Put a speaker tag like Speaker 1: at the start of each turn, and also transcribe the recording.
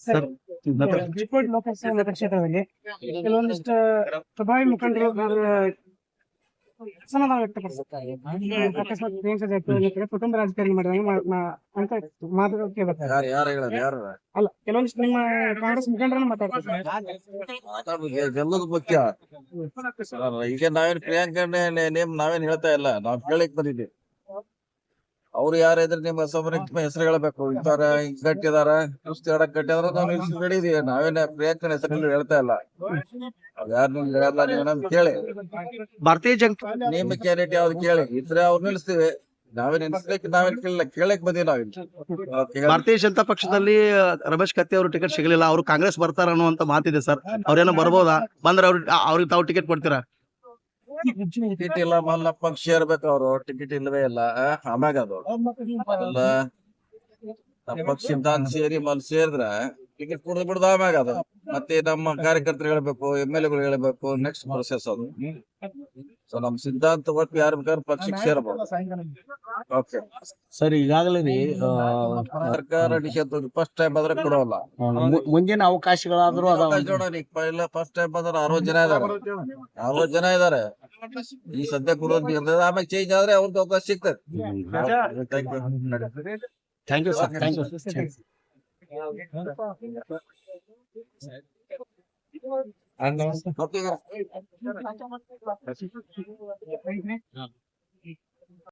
Speaker 1: Sir
Speaker 2: ಮತಕ್ಷೇತ್ರದಲ್ಲಿ ಕೆಲವೊಂದಿಷ್ಟು ಪ್ರಭಾವಿ ಮುಖಂಡರು ಅಸಮಾಧಾನ ವ್ಯಕ್ತಪಡಿಸುತ್ತಾರೆ ಕುಟುಂಬ ಅಂತ ಅಲ್ಲ ಕೆಲವೊಂದಿಷ್ಟು ನಿಮ್ಮ ಕಾಂಗ್ರೆಸ್ ಮುಖಂಡರನ್ನ ಮಾತಾಡ್ತಾರೆ
Speaker 3: ಈಗ ನಾವೇನ್ ಪ್ರಿಯಾಂಕ ನೇಮ್ ನಾವೇನ್ ಹೇಳ್ತಾ ಇಲ್ಲ ನಾವ್ ಕೇಳಕ್ ಬಂದಿದ್ವಿ ಅವ್ರು ಯಾರಿದ್ರೆ ನಿಮ್ಮ ಸಮರಕ್ಕೆ ಹೆಸರು ಹೇಳ್ಬೇಕು ಇಂತಾರ ಗಟ್ಟಿದಾರ ಕಟ್ಟಿದಾರ ಕುಸ್ತಿ ಆಡಕ್ ಕಟ್ಟಿದಾರ ನಾವ್ ಹೇಳಿದೀವಿ ನಾವೇನ ಪ್ರಿಯಾಂಕನ ಹೆಸರು ಹೇಳ್ತಾ ಇಲ್ಲ. ಯಾರು ನಿಮ್ಗೆ ಹೇಳಲ್ಲ ನೀವು ಕೇಳಿ.
Speaker 1: ಭಾರತೀಯ ಜನತಾ
Speaker 3: ನೇಮ ಕ್ಯಾಂಡಿಡೇಟ್ ಯಾವ್ದು ಕೇಳಿ. ಇದ್ರೆ ಅವ್ರು ನಿಲ್ಸ್ತೀವಿ. ನಾವೇನ್ ನಿಲ್ಸ್ಲಿಕ್ಕೆ ನಾವೇನ್ ಕೇಳಿಲ್ಲ. ಕೇಳಕ್ ಬಂದೀವಿ ನಾವಿಲ್ಲಿ
Speaker 1: ಭಾರತೀಯ ಜನತಾ ಪಕ್ಷದಲ್ಲಿ ರಮೇಶ್ ಕತ್ತಿ ಅವರು ಟಿಕೆಟ್ ಸಿಗಲಿಲ್ಲ. ಅವ್ರು ಕಾಂಗ್ರೆಸ್ ಬರ್ತಾರ ಅನ್ನುವಂತ ಮಾತಿದೆ ಸರ್. ಅವ್ರೇನೋ ಬರ್ಬೋದಾ? ಬಂದ್ರೆ ಅವ್ರ ಅವ್ರಿಗೆ ತಾವು ಟಿಕೆಟ್ ಕೊಡ್ತೀರಾ?
Speaker 3: ಟಿಕೆಟ್ ಇಲ್ಲ ಮಲ್ಲಪ್ಪ ಪಕ್ಷ ಇರ್ಬೇಕು ಅವ್ರು. ಟಿಕೆಟ್ ಇಲ್ಲವೇ ಇಲ್ಲ. ಆಮ್ಯಾಗ ಅದು ಅಲ್ಲ ಪಕ್ಷ ಸಿದ್ಧಾಂತ ಸೇರಿ ಮಲ್ ಸೇರಿದ್ರ ಟಿಕೆಟ್ ಕುಡ್ದು ಬಿಡದ ಆಮ್ಯಾಗ ಅದು. ಮತ್ತೆ ನಮ್ಮ ಕಾರ್ಯಕರ್ತರು ಹೇಳ್ಬೇಕು ಎಂ ಎಲ್ ಎಗಳು ಹೇಳ್ಬೇಕು ನೆಕ್ಸ್ಟ್ ಪ್ರೊಸೆಸ್ ಅದು. ಸೊ ನಮ್ ಸಿದ್ಧಾಂತ ಒಟ್ಟು ಯಾರು ಬೇಕಾದ್ರೆ ಪಕ್ಷಕ್ಕೆ ಸೇರ್ಬೋದು. ಸರಿ
Speaker 4: ಸರ್ ಈಗಾಗಲೇ ರೀ
Speaker 3: ಸರ್ಕಾರ ನಿಷೇಧ ಫಸ್ಟ್ ಟೈಮ್ ಬಂದ್ರೆ ಕೊಡೋಲ್ಲ.
Speaker 4: ಮುಂದಿನ ಅವಕಾಶಗಳಾದ್ರೂ ಅದಾವ.
Speaker 3: ಫಸ್ಟ್ ಟೈಮ್ ಬಂದ್ರೆ ಅರವತ್ ಜನ ಇದಾರೆ. ಅರವತ್ ಜನ ಇದಾರೆ. ಈ ಸದ್ಯ ಕೊಡೋದು ಇರ್ತದೆ ಆಮೇಲೆ ಚೇಂಜ್ ಆದ್ರೆ ಅವ್ರಿಗೆ ಅವಕಾಶ ಸಿಗ್ತದೆ
Speaker 4: thank you sir thank you
Speaker 3: Okay.